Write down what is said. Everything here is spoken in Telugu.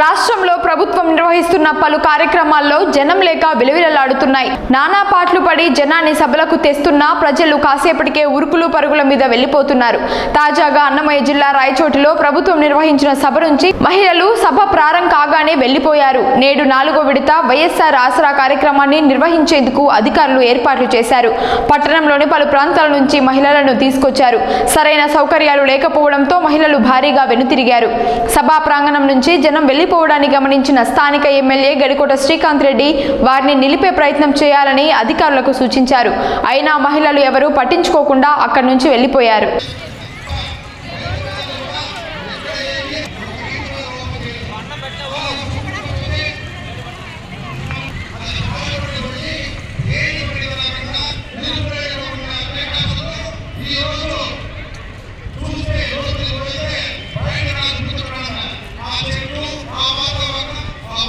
రాష్ట్రంలో ప్రభుత్వం నిర్వహిస్తున్న పలు కార్యక్రమాల్లో జనం లేక విలువిలలాడుతున్నాయి. నానా పాటలు పడి జనాన్ని సభలకు తెస్తున్నా ప్రజలు కాసేపటికే ఉరుకులు పరుగుల మీద వెళ్ళిపోతున్నారు తాజాగా అన్నమయ్య జిల్లా రాయచోటిలో ప్రభుత్వం నిర్వహించిన సభ నుంచి మహిళలు సభ ప్రారంభ కాగానే వెళ్ళిపోయారు నేడు నాలుగో విడత వైఎస్ఆర్ ఆసరా కార్యక్రమాన్ని నిర్వహించేందుకు అధికారులు ఏర్పాట్లు చేశారు. పట్టణంలోని పలు ప్రాంతాల నుంచి మహిళలను తీసుకొచ్చారు. సరైన సౌకర్యాలు లేకపోవడంతో మహిళలు భారీగా వెనుతిరిగారు. సభా ప్రాంగణం నుంచి జనం వెళ్ళిపోవడాన్ని గమనించిన స్థానిక ఎమ్మెల్యే గడికోట శ్రీకాంత్ రెడ్డి వారిని నిలిపే ప్రయత్నం చేయాలని అధికారులకు సూచించారు. అయినా మహిళలు ఎవరూ పట్టించుకోకుండా అక్కడి నుంచి వెళ్ళిపోయారు